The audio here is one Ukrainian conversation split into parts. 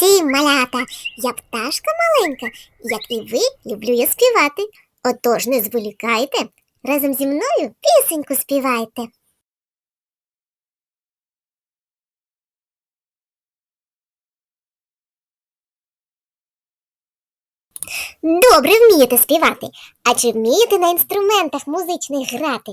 всім, малята! Я пташка маленька, як і ви, люблю я співати. Отож не зволікайте, разом зі мною пісеньку співайте. Добре вмієте співати. А чи вмієте на інструментах музичних грати?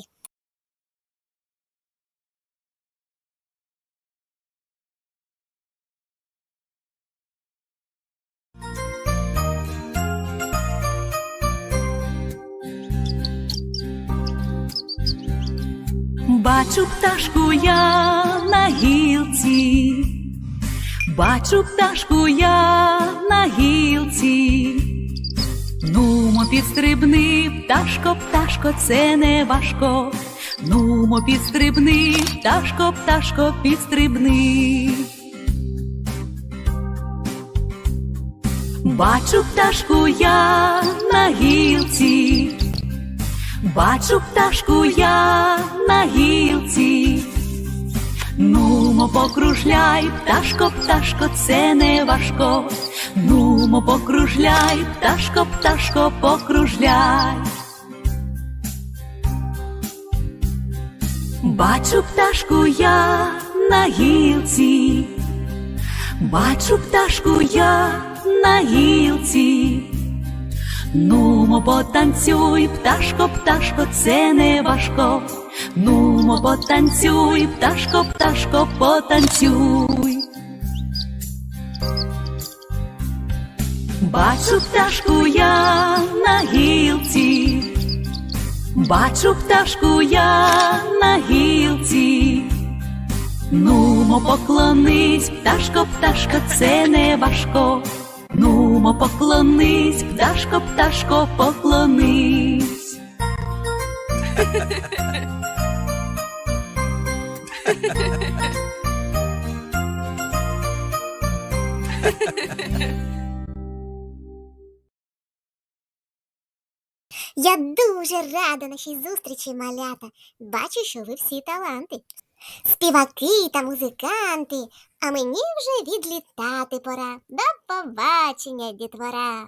Бачу пташку я на гілці, бачу пташку я на гілці. Нумо підстрибни, пташко, пташко, це не важко. Нумо підстрибни, пташко, пташко, підстрибни. Бачу пташку я на гілці. Бачу пташку я на гілці. Нумо покружляй, пташко, пташко, це не важко. Нумо покружляй, пташко, пташко, покружляй. Бачу пташку я на гілці. Бачу пташку я на гілці. Нумо потанцюй, пташко, пташко, це не важко. Нумо потанцюй, пташко, пташко, потанцюй. Бачу пташку я на гілці, бачу пташку я на гілці. Нумо поклонись, пташко, пташко, це не важко. Нумо поклонись, пташко, пташко, поклонись. Я дуже рада нашій зустрічі, малята. Бачу, що ви всі таланти. Співаки та музиканти, а мені вже відлітати пора. До побачення, дітвора.